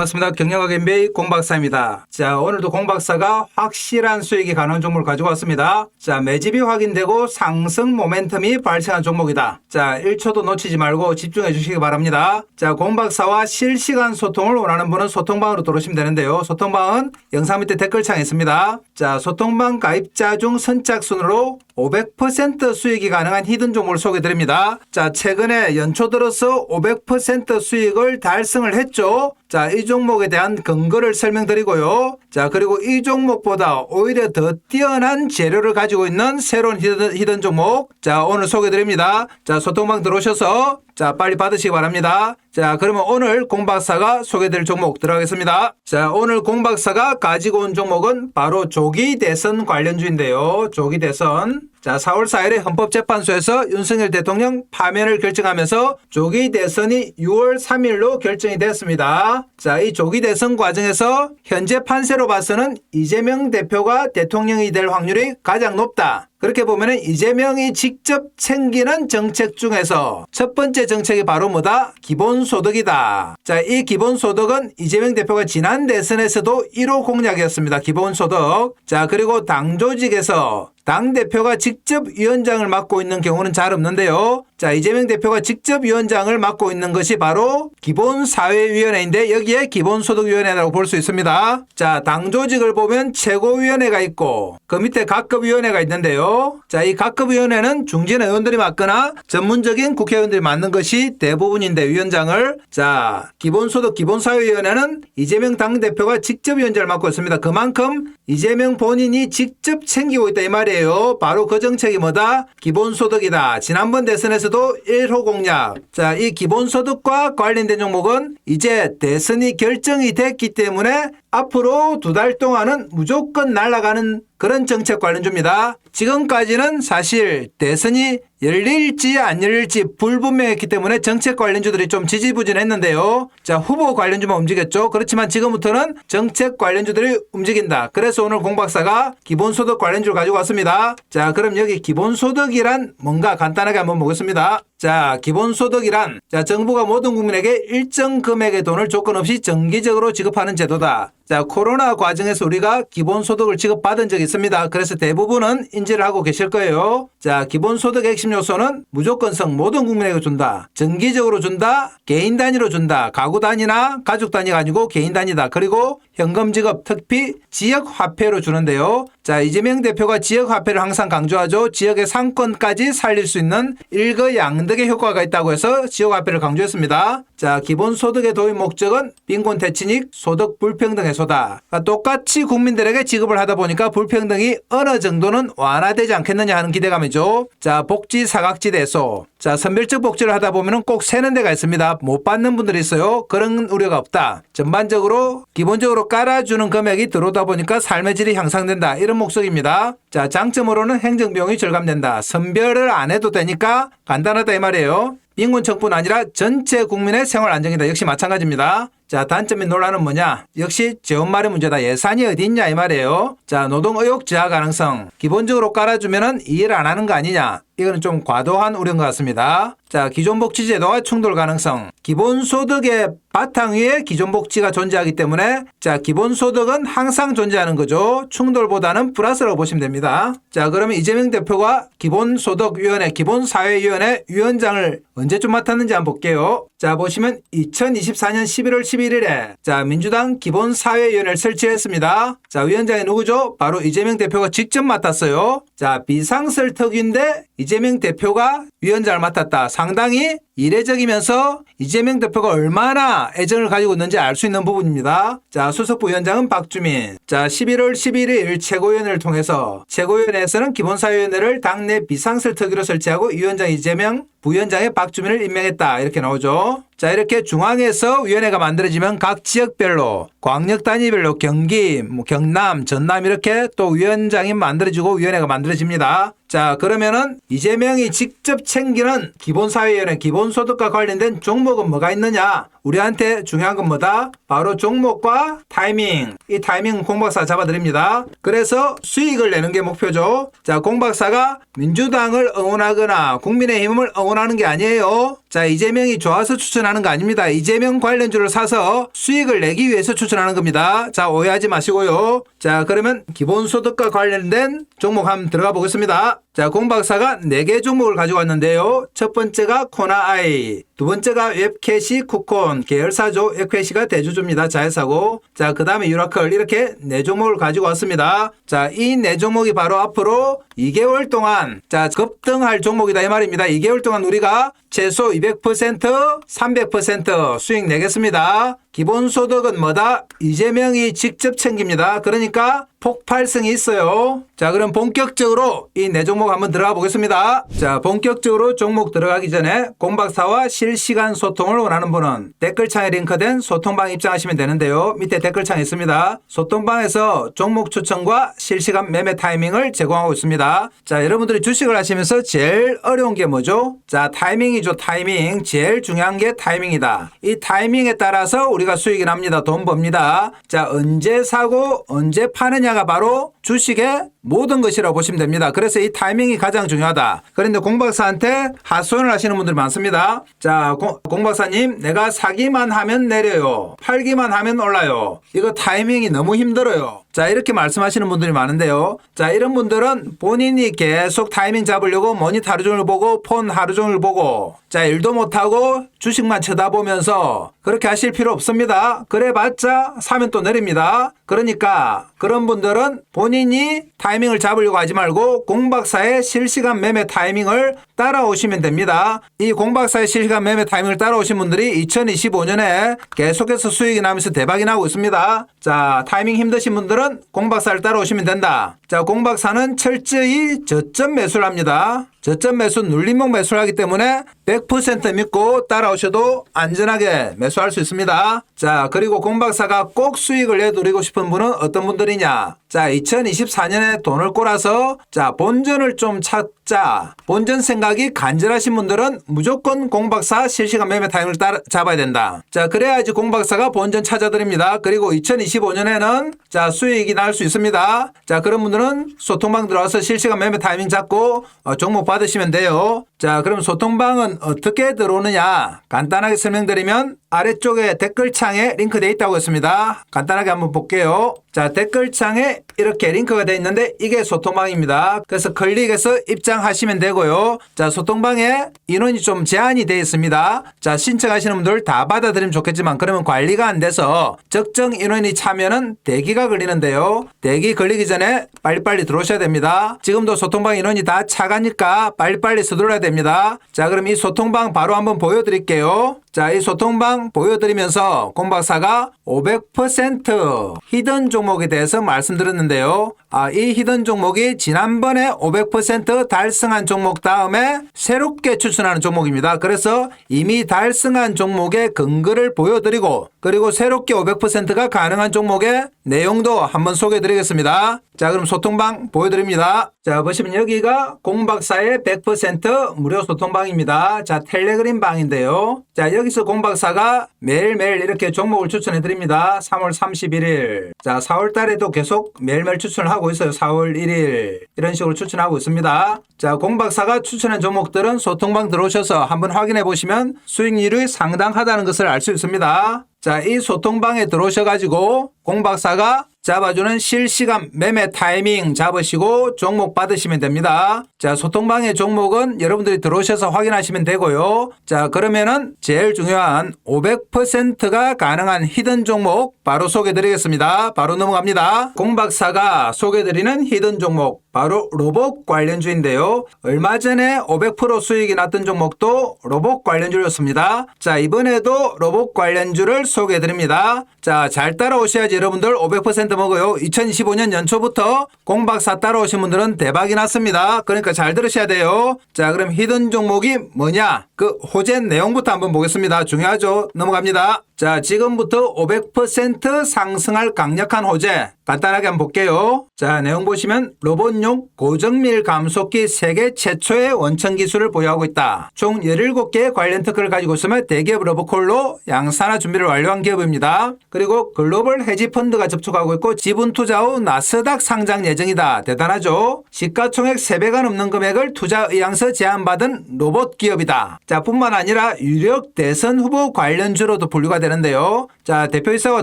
반갑습니다. 경영학 MBA 공박사입니다. 자, 오늘도 공박사가 확실한 수익이 가능한 종목을 가지고 왔습니다. 자, 매집이 확인되고 상승 모멘텀이 발생한 종목이다. 자, 1초도 놓치지 말고 집중해 주시기 바랍니다. 자, 공박사와 실시간 소통을 원하는 분은 소통방으로 들어오시면 되는데요. 소통방은 영상 밑에 댓글창에 있습니다. 자, 소통방 가입자 중 선착순으로 500% 수익이 가능한 히든 종목을 소개해 드립니다. 자, 최근에 연초 들어서 500% 수익을 달성을 했죠. 자, 이 종목에 대한 근거를 설명드리고요. 자, 그리고 이 종목보다 오히려 더 뛰어난 재료를 가지고 있는 새로운 히든, 히든 종목. 자, 오늘 소개해 드립니다. 자, 소통방 들어오셔서 자, 빨리 받으시기 바랍니다. 자, 그러면 오늘 공박사가 소개될 종목 들어가겠습니다. 자, 오늘 공박사가 가지고 온 종목은 바로 조기 대선 관련주인데요. 조기 대선. 자, 4월 4일에 헌법재판소에서 윤석열 대통령 파면을 결정하면서 조기 대선이 6월 3일로 결정이 됐습니다. 자, 이 조기 대선 과정에서 현재 판세로 봐서는 이재명 대표가 대통령이 될 확률이 가장 높다. 그렇게 보면은 이재명이 직접 챙기는 정책 중에서 첫 번째 정책이 바로 뭐다? 기본소득이다. 자, 이 기본소득은 이재명 대표가 지난 대선에서도 1호 공약이었습니다. 기본소득. 자, 그리고 당 조직에서 당 대표가 직접 위원장을 맡고 있는 경우는 잘 없는데요. 자, 이재명 대표가 직접 위원장을 맡고 있는 것이 바로 기본사회위원회인데 여기에 기본소득위원회라고 볼 수 있습니다. 자, 당 조직을 보면 최고위원회가 있고 그 밑에 각급위원회가 있는데요. 자, 이 각급위원회는 중진 의원들이 맡거나 전문적인 국회의원들이 맡는 것이 대부분인데 위원장을 자, 기본소득 기본사회위원회는 이재명 당대표가 직접 위원장을 맡고 있습니다. 그만큼 이재명 본인이 직접 챙기고 있다 이 말이에요. 바로 그 정책이 뭐다? 기본소득이다. 지난번 대선에서 도 1호 공약. 자, 이 기본소득과 관련된 종목은 이제 대선이 결정이 됐기 때문에 앞으로 두 달 동안은 무조건 날아가는 그런 정책 관련주입니다. 지금까지는 사실 대선이 열릴지 안 열릴지 불분명했기 때문에 정책 관련주들이 좀 지지부진했는데요. 자, 후보 관련주만 움직였죠. 그렇지만 지금부터는 정책 관련주들이 움직인다. 그래서 오늘 공박사가 기본소득 관련주를 가지고 왔습니다. 자, 그럼 여기 기본소득이란 뭔가 간단하게 한번 보겠습니다. 자, 기본소득이란 자, 정부가 모든 국민에게 일정 금액의 돈을 조건 없이 정기적으로 지급하는 제도다. 자, 코로나 과정에서 우리가 기본소득을 지급받은 적이 있습니다. 그래서 대부분은 인지를 하고 계실 거예요. 자, 기본소득의 핵심 요소는 무조건성 모든 국민에게 준다. 정기적으로 준다. 개인 단위로 준다. 가구 단위나 가족 단위가 아니고 개인 단위다. 그리고 현금 지급, 특히 지역 화폐로 주는데요. 자, 이재명 대표가 지역 화폐를 항상 강조하죠. 지역의 상권까지 살릴 수 있는 일거양득의 효과가 있다고 해서 지역 화폐를 강조했습니다. 자, 기본소득의 도입 목적은 빈곤 대치닉, 소득 불평등 해소다. 그러니까 똑같이 국민들에게 지급을 하다 보니까 불평등이 어느 정도는 완화되지 않겠느냐 하는 기대감이죠. 자, 복지 사각지대 해소. 자, 선별적 복지를 하다 보면은 꼭 세는 데가 있습니다. 못 받는 분들이 있어요. 그런 우려가 없다. 전반적으로 기본적으로 깔아주는 금액이 들어오다 보니까 삶의 질이 향상된다. 이런 목적입니다. 자, 장점으로는 행정비용이 절감된다. 선별을 안 해도 되니까 간단하다 이 말이에요. 빈곤층뿐 아니라 전체 국민의 생활 안정이다. 역시 마찬가지입니다. 자, 단점인 논란은 뭐냐? 역시 재원마련 문제다. 예산이 어디 있냐 이 말이에요. 자, 노동 의욕 저하 가능성. 기본적으로 깔아주면은 이해를 안 하는 거 아니냐? 이거는 좀 과도한 우려인 것 같습니다. 자, 기존 복지제도와 충돌 가능성. 기본소득의 바탕 위에 기존 복지가 존재하기 때문에 자, 기본소득은 항상 존재하는 거죠. 충돌보다는 플러스라고 보시면 됩니다. 자, 그러면 이재명 대표가 기본소득위원회, 기본사회위원회 위원장을 언제쯤 맡았는지 한번 볼게요. 자, 보시면 2024년 11월 11일에 자, 민주당 기본 사회위원회를 설치했습니다. 자, 위원장이 누구죠? 바로 이재명 대표가 직접 맡았어요. 자, 비상설특위인데 이재명 대표가 위원장을 맡았다. 상당히 이례적이면서 이재명 대표가 얼마나 애정을 가지고 있는지 알 수 있는 부분입니다. 자, 수석부 위원장은 박주민. 자, 11월 11일 최고위원회를 통해서 최고위원회에서는 기본사회위원회를 당내 비상설특위로 설치하고 위원장 이재명, 부위원장의 박주민을 임명했다. 이렇게 나오죠. 자, 이렇게 중앙에서 위원회가 만들어지면 각 지역별로 광역 단위별로 경기, 뭐 경남, 전남 이렇게 또 위원장이 만들어지고 위원회가 만들어집니다. 자, 그러면은 이재명이 직접 챙기는 기본사회위원회 기본소득과 관련된 종목은 뭐가 있느냐? 우리한테 중요한 건 뭐다? 바로 종목과 타이밍. 이 타이밍 공박사 잡아드립니다. 그래서 수익을 내는 게 목표죠. 자, 공박사가 민주당을 응원하거나 국민의힘을 응원하는 게 아니에요. 자, 이재명이 좋아서 추천하는 거 아닙니다. 이재명 관련주를 사서 수익을 내기 위해서 추천하는 겁니다. 자, 오해하지 마시고요. 자, 그러면 기본소득과 관련된 종목 한번 들어가 보겠습니다. 자, 공박사가 4개 종목을 가지고 왔는데요. 첫 번째가 코나아이, 두 번째가 웹캐시 쿠콘, 계열사죠. 웹캐시가 대주주입니다. 자회사고. 자, 그 다음에 유라클 이렇게 네 종목을 가지고 왔습니다. 자, 이네 종목이 바로 앞으로 2개월 동안 자, 급등할 종목이다 이 말입니다. 2개월 동안 우리가 최소 200%, 300% 수익 내겠습니다. 기본소득은 뭐다? 이재명이 직접 챙깁니다. 그러니까 폭발성이 있어요. 자, 그럼 본격적으로 이 네 종목 한번 들어가 보겠습니다. 자, 본격적으로 종목 들어가기 전에 공박사와 실시간 소통을 원하는 분은 댓글창에 링크된 소통방 입장하시면 되는데요. 밑에 댓글창에 있습니다. 소통방에서 종목 추천과 실시간 매매 타이밍을 제공하고 있습니다. 자, 여러분들이 주식을 하시면서 제일 어려운 게 뭐죠? 자, 타이밍이 죠. 타이밍. 제일 중요한 게 타이밍이다. 이 타이밍에 따라서 우리가 수익이 납니다. 돈 법니다. 자, 언제 사고 언제 파느냐가 바로 주식의 모든 것이라고 보시면 됩니다. 그래서 이 타이밍이 가장 중요하다. 그런데 공박사한테 하소연을 하시는 분들이 많습니다. 자, 공, 공박사님, 내가 사기만 하면 내려요. 팔기만 하면 올라요. 이거 타이밍이 너무 힘들어요. 자, 이렇게 말씀하시는 분들이 많은데요. 자, 이런 분들은 본인이 계속 타이밍 잡으려고 모니터 하루 종일 보고 폰 하루 종일 보고 자, 일도 못하고 주식만 쳐다보면서 그렇게 하실 필요 없습니다. 그래 봤자 사면 또 내립니다. 그러니까 그런 분들은 본인이 타이밍을 잡으려고 하지 말고 공박사의 실시간 매매 타이밍을 따라오시면 됩니다. 이 공박사의 실시간 매매 타이밍을 따라오신 분들이 2025년에 계속해서 수익이 나면서 대박이 나고 있습니다. 자, 타이밍 힘드신 분들은 공박사를 따라오시면 된다. 자, 공박사는 철저히 저점 매수를 합니다. 저점 매수 눌림목 매수를 하기 때문에 100% 믿고 따라오셔도 안전하게 매수할 수 있습니다. 자, 그리고 공박사가 꼭 수익을 내드리고 싶은 분은 어떤 분들이냐? 자, 2024년에 돈을 꼬라서 자, 본전을 좀 찾 자. 본전 생각이 간절하신 분들은 무조건 공박사 실시간 매매 타임을 따라, 잡아야 된다. 자, 그래야지 공박사가 본전 찾아드립니다. 그리고 2025년에는 자, 수익이 날 수 있습니다. 자, 그런 분들은 소통방 들어와서 실시간 매매 타이밍 잡고 어, 종목 받으시면 돼요. 자, 그럼 소통방은 어떻게 들어오느냐? 간단하게 설명드리면 아래쪽에 댓글창에 링크되어 있다고 했습니다. 간단하게 한번 볼게요. 자, 댓글창에 이렇게 링크가 되어 있는데 이게 소통방입니다. 그래서 클릭해서 입장 하시면 되고요. 자, 소통방에 인원이 좀 제한이 되어 있습니다. 자, 신청하시는 분들 다 받아들이면 좋겠지만 그러면 관리가 안 돼서 적정 인원이 차면은 대기가 걸리는데요. 대기 걸리기 전에 빨리빨리 들어오셔야 됩니다. 지금도 소통방 인원이 다 차가니까 빨리빨리 서둘러야 됩니다. 자, 그럼 이 소통방 바로 한번 보여드릴게요. 자, 이 소통방 보여드리면서 공박사가 500% 히든 종목에 대해서 말씀드렸는데요. 아, 이 히든 종목이 지난번에 500% 달성한 종목 다음에 새롭게 추천하는 종목입니다. 그래서 이미 달성한 종목의 근거를 보여드리고 그리고 새롭게 500%가 가능한 종목의 내용도 한번 소개해 드리겠습니다. 자, 그럼 소통방 보여드립니다. 자, 보시면 여기가 공박사의 100% 무료 소통방입니다. 자, 텔레그램 방인데요. 자, 여기서 공박사가 매일매일 이렇게 종목을 추천해 드립니다. 3월 31일. 자, 4월 달에도 계속 매일매일 추천을 하고 있어요. 4월 1일. 이런 식으로 추천하고 있습니다. 자, 공박사가 추천한 종목들은 소통방 들어오셔서 한번 확인해 보시면 수익률이 상당하다는 것을 알 수 있습니다. 자, 이 소통방에 들어오셔가지고 공박사가 잡아주는 실시간 매매 타이밍 잡으시고 종목 받으시면 됩니다. 자, 소통방의 종목은 여러분들이 들어오셔서 확인하시면 되고요. 자, 그러면은 제일 중요한 500%가 가능한 히든 종목 바로 소개해 드리겠습니다. 바로 넘어갑니다. 공박사가 소개해 드리는 히든 종목 바로 로봇 관련주인데요. 얼마 전에 500% 수익이 났던 종목도 로봇 관련주였습니다. 자, 이번에도 로봇 관련주를 소개해 드립니다. 자, 잘 따라오셔야지 여러분들 500% 먹어요. 2025년 연초부터 공박사 따라오신 분들은 대박이 났습니다. 그러니까 잘 들으셔야 돼요. 자, 그럼 히든 종목이 뭐냐? 그 호재 내용부터 한번 보겠습니다. 중요하죠? 넘어갑니다. 자, 지금부터 500% 상승할 강력한 호재. 간단하게 한번 볼게요. 자, 내용 보시면 로봇용 고정밀 감속기 세계 최초의 원천 기술을 보유하고 있다. 총 17개의 관련 특허를 가지고 있으며 대기업 로보콜로 양산화 준비를 완료한 기업입니다. 그리고 글로벌 헤지 펀드가 접촉하고 있고 지분 투자 후 나스닥 상장 예정이다. 대단하죠? 시가총액 3배가 넘는 금액을 투자 의향서 제안받은 로봇 기업이다. 자, 뿐만 아니라 유력 대선 후보 관련주로도 분류가 되는 데요. 자, 대표이사와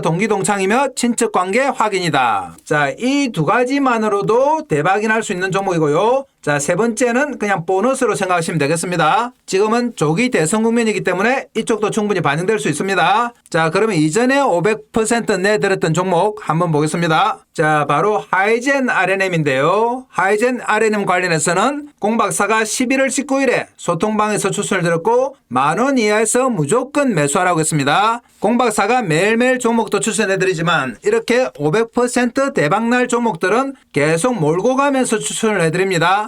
동기동창이며 친척 관계 확인이다. 자, 이 두 가지만으로도 대박이 날 수 있는 종목이고요. 자, 세 번째는 그냥 보너스로 생각하시면 되겠습니다. 지금은 조기 대선 국면이기 때문에 이쪽도 충분히 반영될 수 있습니다. 자, 그러면 이전에 500% 내드렸던 종목 한번 보겠습니다. 자, 바로 하이젠 RNM인데요. 하이젠 RNM 관련해서는 공박사가 11월 19일에 소통방에서 추천을 드렸고 만원 이하에서 무조건 매수하라고 했습니다. 공박사가 매일매일 종목도 추천해드리지만 이렇게 500% 대박날 종목들은 계속 몰고 가면서 추천을 해드립니다.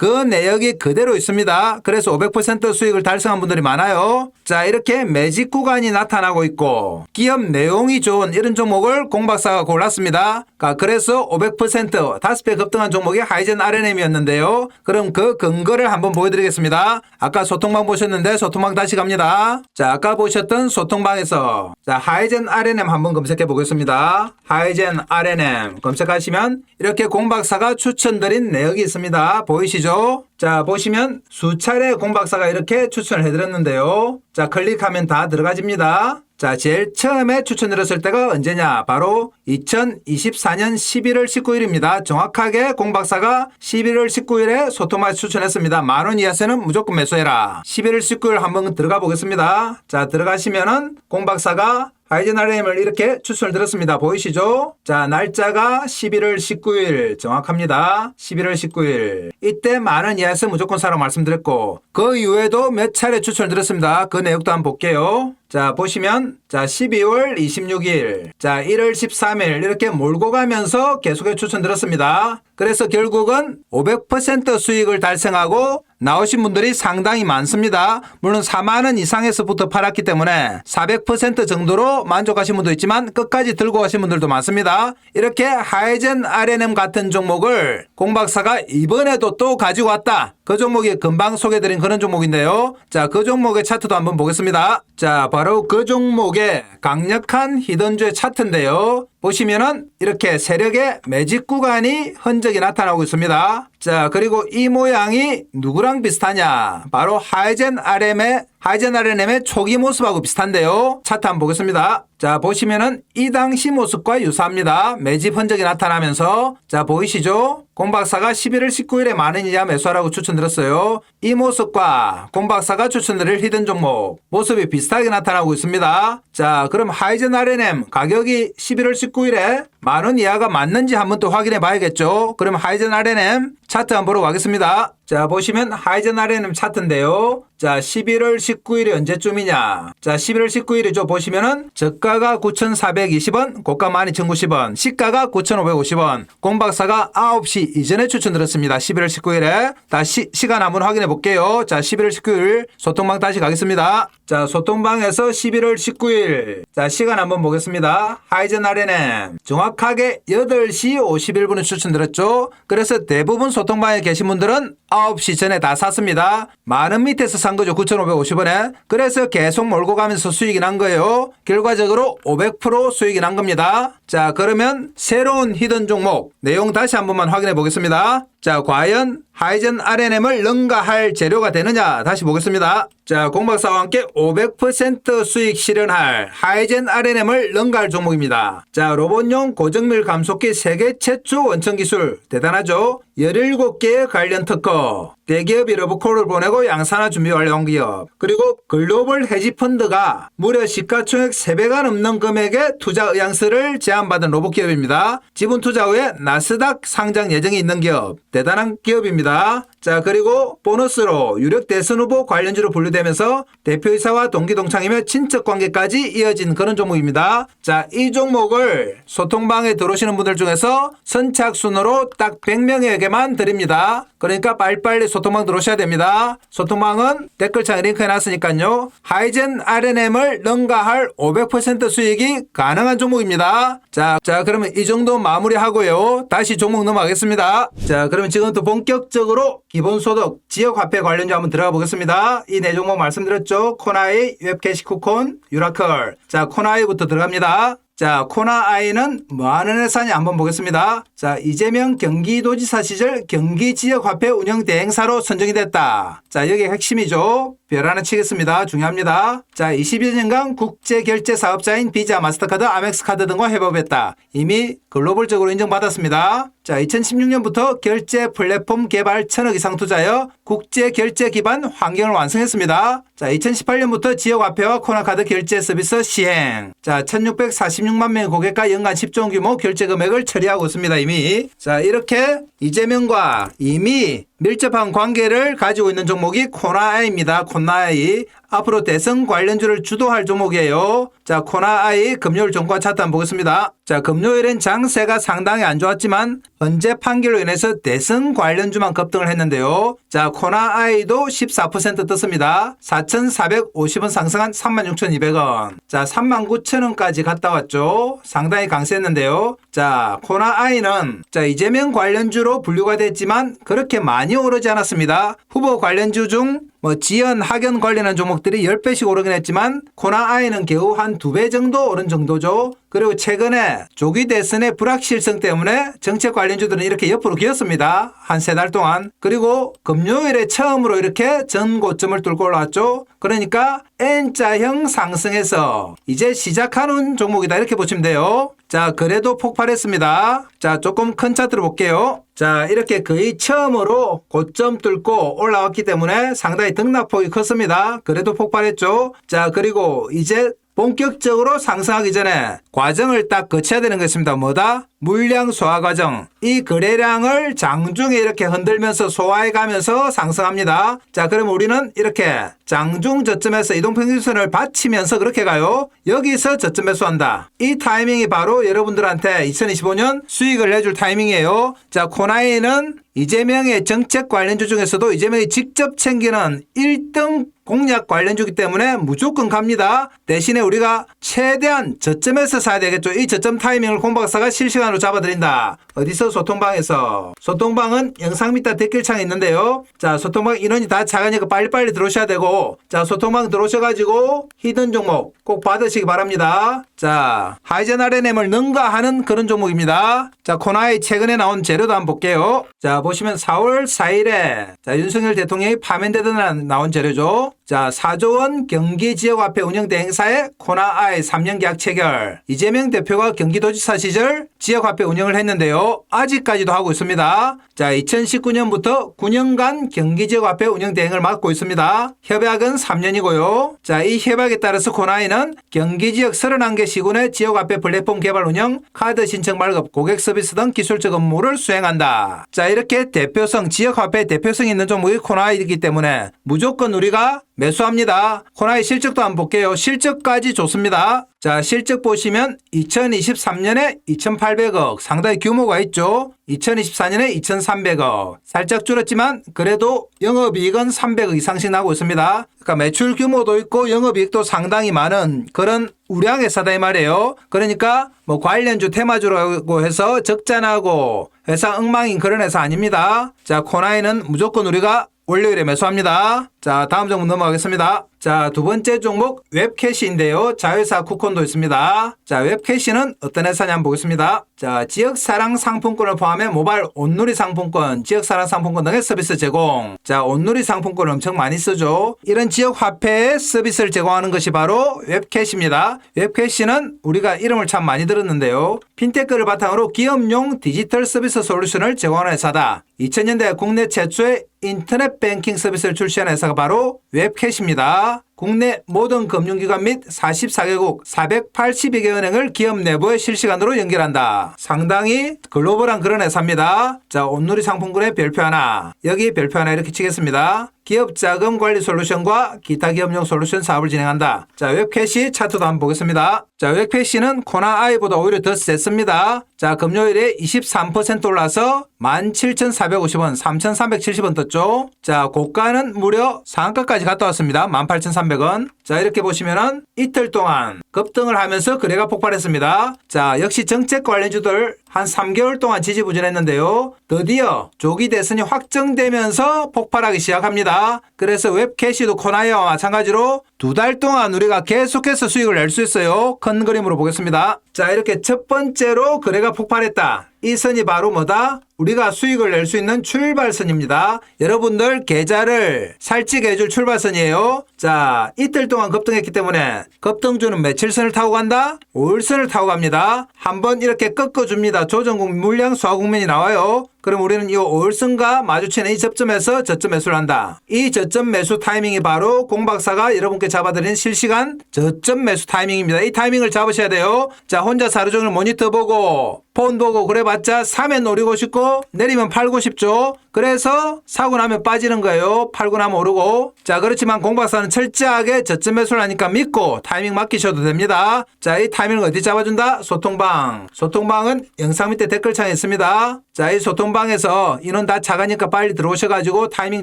그 내역이 그대로 있습니다. 그래서 500% 수익을 달성한 분들이 많아요. 자, 이렇게 매직 구간이 나타나고 있고 기업 내용이 좋은 이런 종목을 공박사가 골랐습니다. 자, 그래서 500% 5배 급등한 종목이 하이젠 RNM이었는데요. 그럼 그 근거를 한번 보여드리겠습니다. 아까 소통방 보셨는데 소통방 다시 갑니다. 자, 아까 보셨던 소통방에서 자, 하이젠 RNM 한번 검색해 보겠습니다. 하이젠 RNM 검색하시면 이렇게 공박사가 추천드린 내역이 있습니다. 보이시죠? 자, 보시면 수차례 공박사가 이렇게 추천을 해드렸는데요. 자, 클릭하면 다 들어가집니다. 자, 제일 처음에 추천드렸을 때가 언제냐? 바로 2024년 11월 19일입니다. 정확하게 공박사가 11월 19일에 소토마에 추천했습니다. 만원 이하세는 무조건 매수해라. 11월 19일 한번 들어가 보겠습니다. 자, 들어가시면은 공박사가 하이젠 RM을 이렇게 추천을 드렸습니다. 보이시죠? 자, 날짜가 11월 19일 정확합니다. 11월 19일. 이때 만원 이하에서 무조건 사라고 말씀드렸고 그 이후에도 몇 차례 추천을 드렸습니다. 그 내용도 한번 볼게요. 자, 보시면 자, 12월 26일, 자, 1월 13일 이렇게 몰고 가면서 계속해 추천드렸습니다. 그래서 결국은 500% 수익을 달성하고 나오신 분들이 상당히 많습니다. 물론 4만 원 이상에서부터 팔았기 때문에 400% 정도로 만족하신 분도 있지만 끝까지 들고 가신 분들도 많습니다. 이렇게 하이젠 RNM 같은 종목을 공박사가 이번에도 또 가지고 왔다. 그 종목이 금방 소개드린 그런 종목인데요. 자, 그 종목의 차트도 한번 보겠습니다. 자, 바로 그 종목의 강력한 히든주의 차트인데요. 보시면은 이렇게 세력의 매직 구간이 흔적이 나타나고 있습니다. 자, 그리고 이 모양이 누구랑 비슷하냐? 바로 하이젠 RM의 하이젠 RNM의 초기 모습하고 비슷한데요. 차트 한번 보겠습니다. 자, 보시면은 이 당시 모습과 유사합니다. 매집 흔적이 나타나면서 자, 보이시죠? 공박사가 11월 19일에 만원 이하 매수하라고 추천드렸어요. 이 모습과 공박사가 추천드릴 히든 종목 모습이 비슷하게 나타나고 있습니다. 자, 그럼 하이젠 RNM 가격이 11월 19일에 만원 이하가 맞는지 한번 또 확인해 봐야겠죠. 그럼 하이젠 RNM 차트 한번 보러 가겠습니다. 자, 보시면 하이젠 RNM 차트인데요. 자, 11월 19일이 언제쯤이냐? 자, 11월 19일이죠. 보시면은 저가가 9,420원, 고가 12,090원, 시가가 9,550원. 공박사가 9시 이전에 추천드렸습니다. 11월 19일에. 다시 시간 한번 확인해 볼게요. 자, 11월 19일 소통방 다시 가겠습니다. 자, 소통방에서 11월 19일. 자, 시간 한번 보겠습니다. 하이젠 RNM. 정확하게 8시 51분에 추천드렸죠. 그래서 대부분 소 통방에 계신 분들은 9시 전에 다 샀습니다. 만원 밑에서 산 거죠. 9,550원에. 그래서 계속 몰고 가면서 수익이 난 거예요. 결과적으로 500% 수익이 난 겁니다. 자, 그러면 새로운 히든 종목 내용 다시 한 번만 확인해 보겠습니다. 자, 과연 하이젠 RNM을 능가할 재료가 되느냐 다시 보겠습니다. 자, 공박사와 함께 500% 수익 실현할 하이젠 RNM을 능가할 종목입니다. 자, 로봇용 고정밀 감속기 세계 최초 원천 기술 대단하죠? 17개의 관련 특허 대기업 이 러브콜을 보내고 양산화 준비 완료한 기업 그리고 글로벌 헤지펀드가 무려 시가총액 3배가 넘는 금액의 투자 의향서를 제안받은 로봇 기업입니다. 지분 투자 후에 나스닥 상장 예정이 있는 기업 대단한 기업입니다. 자, 그리고 보너스로 유력 대선 후보 관련주로 분류되면서 대표이사와 동기동창이며 친척 관계까지 이어진 그런 종목입니다. 자, 이 종목을 소통방에 들어오시는 분들 중에서 선착순으로 딱 100명에게만 드립니다. 그러니까 빨리빨리 소통방 들어오셔야 됩니다. 소통방은 댓글창에 링크 해놨으니까요. 하이젠 RNM을 능가할 500% 수익이 가능한 종목입니다. 자, 자, 그러면 이 정도 마무리하고요. 다시 종목 넘어가겠습니다. 자, 그러면 지금부터 본격적으로 기본소득 지역화폐 관련주 한번 들어가 보겠습니다. 이 네 종목 말씀드렸죠. 코나이, 웹캐시 쿠콘, 유라클. 자, 코나이부터 들어갑니다. 자, 코나 아이는 뭐 하는 회사냐 한번 보겠습니다. 자, 이재명 경기도지사 시절 경기지역화폐 운영 대행사로 선정이 됐다. 자, 여기 핵심이죠. 별 하나 치겠습니다. 중요합니다. 자, 20여 년간 국제 결제 사업자인 비자, 마스터카드, 아멕스카드 등과 협업했다. 이미 글로벌적으로 인정받았습니다. 자, 2016년부터 결제 플랫폼 개발 천억 이상 투자하여 국제 결제 기반 환경을 완성했습니다. 자, 2018년부터 지역 화폐와 코나카드 결제 서비스 시행. 자, 1646만 명의 고객과 연간 10조 원 규모 결제 금액을 처리하고 있습니다. 이미. 자, 이렇게 이재명과 이미 밀접한 관계를 가지고 있는 종목이 코나아이입니다. 코나아이. 앞으로 대선 관련주를 주도할 종목이에요. 자, 코나 아이 금요일 종가 차트 한번 보겠습니다. 자, 금요일엔 장세가 상당히 안 좋았지만 현재 판결로 인해서 대선 관련주만 급등을 했는데요. 자, 코나 아이도 14% 떴습니다. 4,450원 상승한 36,200원. 자, 39,000원까지 갔다 왔죠. 상당히 강세했는데요. 자, 코나 아이는 자, 이재명 관련주로 분류가 됐지만 그렇게 많이 오르지 않았습니다. 후보 관련주 중뭐 지연 학연 관련한 종목들이 10배씩 오르긴 했지만 코나 아이는 겨우 한두배 정도 오른 정도죠. 그리고 최근에 조기 대선의 불확실성 때문에 정책 관련주들은 이렇게 옆으로 기었습니다. 한 세 달 동안. 그리고 금요일에 처음으로 이렇게 전 고점을 뚫고 올라왔죠. 그러니까 N자형 상승에서 이제 시작하는 종목이다 이렇게 보시면 돼요. 자, 그래도 폭발했습니다. 자, 조금 큰 차트로 볼게요. 자, 이렇게 거의 처음으로 고점 뚫고 올라왔기 때문에 상당히 등락폭이 컸습니다. 그래도 폭발했죠. 자, 그리고 이제 본격적으로 상승하기 전에 과정을 딱 거쳐야 되는 것입니다. 뭐다? 물량 소화 과정. 이 거래량을 장중에 이렇게 흔들면서 소화해 가면서 상승합니다. 자, 그럼 우리는 이렇게 장중 저점에서 이동평균선을 받치면서 그렇게 가요. 여기서 저점 매수한다. 이 타이밍이 바로 여러분들한테 2025년 수익을 내줄 타이밍이에요. 자, 코나이는 이재명의 정책 관련주 중에서도 이재명이 직접 챙기는 1등 공약 관련주기 때문에 무조건 갑니다. 대신에 우리가 최대한 저점에서 사야 되겠죠. 이 저점 타이밍을 공박사가 실시간으로 잡아드린다. 어디서 소통방에서 소통방은 영상 밑에 댓글창에 있는데요. 자 소통방 인원이 다 작으니까 빨리빨리 들어오셔야 되고 자 소통방 들어오셔가지고 히든 종목 꼭 받으시기 바랍니다. 자 하이젠 RNM을 능가하는 그런 종목입니다. 자 코나이 최근에 나온 재료도 한번 볼게요. 자 보시면 4월 4일에 자 윤석열 대통령이 파면되던 나온 재료죠. 자 4조 원 경기 지역 화폐 운영 대 행사의 코나아이 3년 계약 체결 이재명 대표가 경기도지사 시절 지역 화폐 운영을 했는데요. 아직까지도 하고 있습니다. 자 2019년부터 9년간 경기 지역 화폐 운영 대행을 맡고 있습니다. 협약은 3년이고요. 자 이 협약에 따라서 코나이는 경기 지역 31개 시군의 지역 화폐 플랫폼 개발 운영, 카드 신청 발급, 고객 서비스 등 기술적 업무를 수행한다. 자 이렇게 대표성 지역 화폐 대표성 있는 종목이 코나이이기 때문에 무조건 우리가 매수합니다. 코나이 실적도 한번 볼게요. 실적까지 좋습니다. 자, 실적 보시면 2023년에 2,800억 상당히 규모가 있죠. 2024년에 2,300억 살짝 줄었지만 그래도 영업이익은 300억 이상씩 나고 있습니다. 그러니까 매출 규모도 있고 영업이익도 상당히 많은 그런 우량 회사다 이 말이에요. 그러니까 뭐 관련주 테마주라고 해서 적자나고 회사 엉망인 그런 회사 아닙니다. 자, 코나이는 무조건 우리가 월요일에 매수합니다. 자, 다음 종목 넘어가겠습니다. 자, 두 번째 종목 웹캐시인데요. 자회사 쿠폰도 있습니다. 자, 웹캐시는 어떤 회사냐 한번 보겠습니다. 자, 지역사랑 상품권을 포함해 모바일 온누리 상품권, 지역사랑 상품권 등의 서비스 제공. 자, 온누리 상품권을 엄청 많이 쓰죠. 이런 지역 화폐의 서비스를 제공하는 것이 바로 웹캐시입니다. 웹캐시는 우리가 이름을 참 많이 들었는데요. 핀테크를 바탕으로 기업용 디지털 서비스 솔루션을 제공하는 회사다. 2000년대 국내 최초의 인터넷 뱅킹 서비스를 출시한 회사가 바로 웹캐시입니다. 국내 모든 금융기관 및 44개국 482개 은행을 기업 내부에 실시간으로 연결한다. 상당히 글로벌한 그런 회사입니다. 자, 온누리 상품군의 별표 하나. 여기 별표 하나 이렇게 치겠습니다. 기업 자금 관리 솔루션과 기타 기업용 솔루션 사업을 진행한다. 자, 웹캐시 차트도 한번 보겠습니다. 자, 웹캐시는 코나 아이보다 오히려 더 셌습니다. 자, 금요일에 23% 올라서 17,450원, 3,370원 떴죠. 자, 고가는 무려 상한가까지 갔다 왔습니다. 18,300원. 자, 이렇게 보시면은 이틀 동안 급등을 하면서 거래가 폭발했습니다. 자, 역시 정책 관련주들 한 3개월 동안 지지부진했는데요. 드디어 조기 대선이 확정되면서 폭발하기 시작합니다. 그래서 웹캐시도 코나이와 마찬가지로 두 달 동안 우리가 계속해서 수익을 낼 수 있어요. 큰 그림으로 보겠습니다. 자, 이렇게 첫 번째로 거래가 폭발했다. 이 선이 바로 뭐다? 우리가 수익을 낼 수 있는 출발선입니다. 여러분들 계좌를 살찌게 해줄 출발선이에요. 자, 이틀 동안 급등했기 때문에 급등주는 며칠선을 타고 간다? 5일선을 타고 갑니다. 한번 이렇게 꺾어줍니다. 조정국 물량 수화 국면이 나와요. 그럼 우리는 이 5일선과 마주치는 이 접점에서 저점 매수를 한다. 이 저점 매수 타이밍이 바로 공박사가 여러분께 잡아드린 실시간 저점 매수 타이밍입니다. 이 타이밍을 잡으셔야 돼요. 자, 혼자 종일 모니터 보고 폰 보고 그래봤자 사면 노리고 싶고 내리면 팔고 싶죠. 그래서 사고 나면 빠지는 거예요. 팔고 나면 오르고. 자, 그렇지만 공박사는 철저하게 저점 매수를 하니까 믿고 타이밍 맡기셔도 됩니다. 자, 이 타이밍을 어디 잡아준다? 소통방. 소통방은 영상 밑에 댓글창에 있습니다. 자, 이 소통방에서 인원 다 작으니까 빨리 들어오셔가지고 타이밍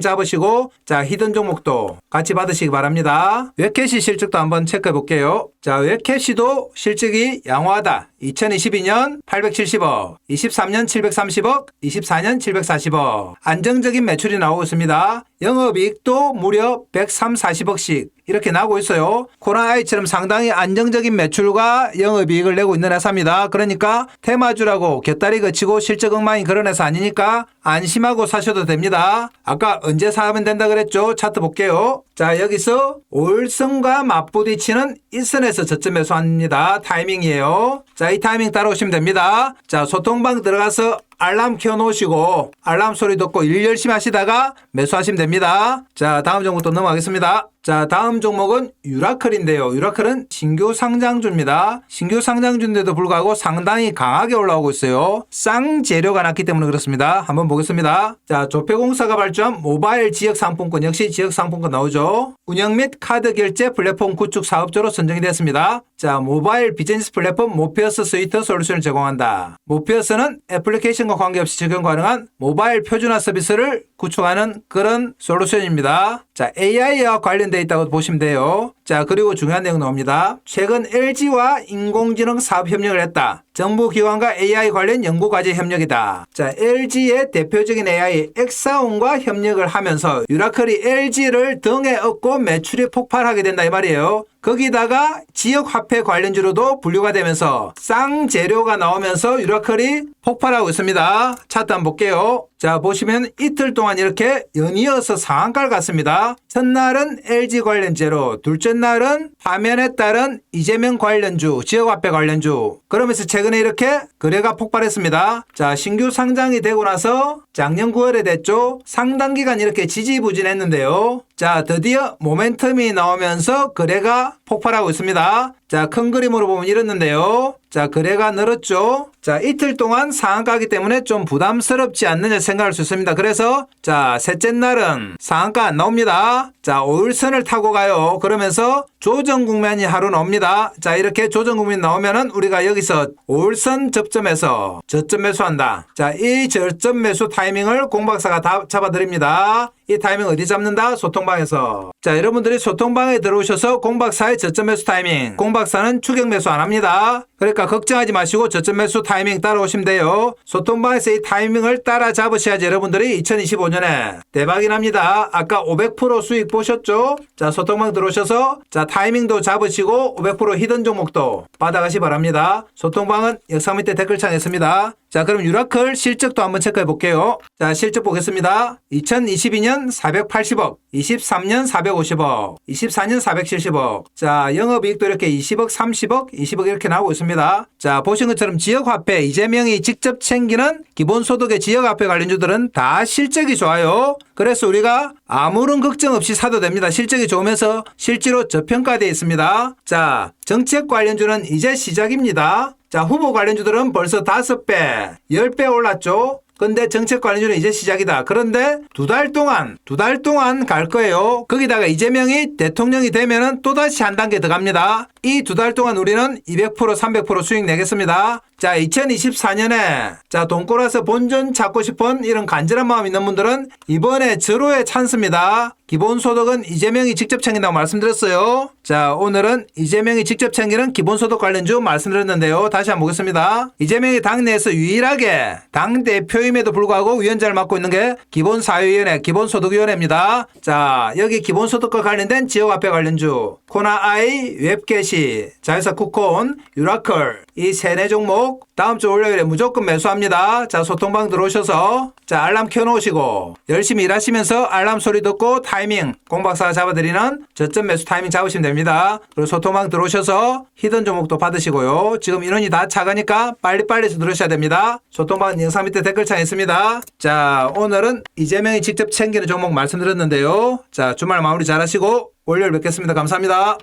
잡으시고 자, 히든 종목도 같이 받으시기 바랍니다. 웹캐시 실적도 한번 체크해 볼게요. 자, 웹캐시도 실적이 양호하다. 2022년 870억, 23년 730억, 24년 740억. 안정적인 매출이 나오고 있습니다. 영업이익도 무려 103, 40억씩 이렇게 나오고 있어요. 코로나19처럼 상당히 안정적인 매출과 영업이익을 내고 있는 회사입니다. 그러니까 테마주라고 곁다리 거치고 실적 엉망이 그런 회사 아니니까 안심하고 사셔도 됩니다. 아까 언제 사면 된다 그랬죠? 차트 볼게요. 자 여기서 올선과 맞부딪히는 일선에서 저점 매수합니다. 타이밍이에요. 자 이 타이밍 따라오시면 됩니다. 자 소통방 들어가서 알람 켜놓으시고 알람 소리 듣고 일 열심히 하시다가 매수하시면 됩니다. 자 다음 종목 또 넘어가겠습니다. 자 다음 종목은 유라클인데요. 유라클은 신규 상장주입니다. 신규 상장주인데도 불구하고 상당히 강하게 올라오고 있어요. 쌍 재료가 났기 때문에 그렇습니다. 한번 보겠습니다. 자 조폐공사가 발주한 모바일 지역 상품권 역시 지역 상품권 나오죠. 운영 및 카드 결제 플랫폼 구축 사업자로 선정이 됐습니다. 자 모바일 비즈니스 플랫폼 모피어스 스위트 솔루션을 제공한다. 모피어스는 애플리케이션 과 관계없이 적용 가능한 모바일 표준화 서비스를 구축하는 그런 솔루션입니다. 자 AI와 관련돼 있다고 보시면 돼요. 자 그리고 중요한 내용 나옵니다. 최근 LG와 인공지능 사업 협력을 했다. 정부 기관과 AI 관련 연구 과제 협력이다. 자, LG의 대표적인 AI 엑사온과 협력을 하면서 유라클이 LG를 등에 업고 매출이 폭발하게 된다 이 말이에요. 거기다가 지역 화폐 관련주로도 분류가 되면서 쌍 재료가 나오면서 유라클이 폭발하고 있습니다. 차트 한번 볼게요. 자, 보시면 이틀 동안 이렇게 연이어서 상한가를 갔습니다. 첫날은 LG 관련제로, 둘째 날은 화면에 따른 이재명 관련주, 지역화폐 관련주. 그러면서 최근에 이렇게 거래가 폭발했습니다. 자, 신규 상장이 되고 나서 작년 9월에 됐죠. 상당 기간 이렇게 지지부진했는데요. 자, 드디어 모멘텀이 나오면서 거래가 폭발하고 있습니다. 자, 큰 그림으로 보면 이렇는데요. 자, 거래가 늘었죠. 자, 이틀 동안 상한가기 때문에 좀 부담스럽지 않느냐 생각할 수 있습니다. 그래서 자, 셋째 날은 상한가 안 나옵니다. 자, 5일선을 타고 가요. 그러면서 조정 국면이 하루 나옵니다. 자, 이렇게 조정 국면이 나오면은 우리가 여기서 5일선 접점에서 저점 매수한다. 자, 이 저점 매수 타이밍을 공박사가 다 잡아드립니다. 이 타이밍 어디 잡는다? 소통방에서. 자, 여러분들이 소통방에 들어오셔서 공박사의 저점 매수 타이밍. 공박사는 추격 매수 안 합니다. 그러니까 걱정하지 마시고 저점 매수 타이밍 따라오시면 돼요. 소통방에서 이 타이밍을 따라 잡으셔야지 여러분들이 2025년에 대박이 납니다. 아까 500% 수익 보셨죠? 자, 소통방 들어오셔서 자, 타이밍도 잡으시고 500% 히든 종목도 받아가시 바랍니다. 소통방은 영상 밑에 댓글창에 있습니다. 자, 그럼 유라클 실적도 한번 체크해 볼게요. 자, 실적 보겠습니다. 2022년 480억, 23년 450억, 24년 470억. 자, 영업이익도 이렇게 20억, 30억, 20억 이렇게 나오고 있습니다. 자, 보신 것처럼 지역화폐 이재명이 직접 챙기는 기본소득의 지역화폐 관련주들은 다 실적이 좋아요. 그래서 우리가 아무런 걱정 없이 사도 됩니다. 실적이 좋으면서 실제로 저평가되어 있습니다. 자, 정책 관련주는 이제 시작입니다. 자, 후보 관련주들은 벌써 다섯 배, 열배 올랐죠? 근데 정책 관련주는 이제 시작이다. 그런데 두 달 동안, 두 달 동안 갈 거예요. 거기다가 이재명이 대통령이 되면은 또다시 한 단계 더 갑니다. 이 두 달 동안 우리는 200%, 300% 수익 내겠습니다. 자, 2024년에 자, 돈 꼬라서 본전 찾고 싶은 이런 간절한 마음 있는 분들은 이번에 절호의 찬스입니다. 기본소득은 이재명이 직접 챙긴다고 말씀드렸어요. 자, 오늘은 이재명이 직접 챙기는 기본소득 관련주 말씀드렸는데요. 다시 한번 보겠습니다. 이재명이 당내에서 유일하게 당대표임에도 불구하고 위원장을 맡고 있는 게 기본사회위원회, 기본소득위원회입니다. 자, 여기 기본소득과 관련된 지역화폐 관련주, 코나아이, 웹게시, 자회사 쿠콘, 유라클, 이 세네 종목 다음 주 월요일에 무조건 매수합니다. 자, 소통방 들어오셔서 자, 알람 켜놓으시고 열심히 일하시면서 알람 소리 듣고 타이밍 공박사가 잡아드리는 저점 매수 타이밍 잡으시면 됩니다. 그리고 소통방 들어오셔서 히든 종목도 받으시고요. 지금 인원이 다 차가니까 빨리빨리 들어오셔야 됩니다. 소통방 영상 밑에 댓글창에 있습니다. 자, 오늘은 이재명이 직접 챙기는 종목 말씀드렸는데요. 자, 주말 마무리 잘 하시고 월요일 뵙겠습니다. 감사합니다.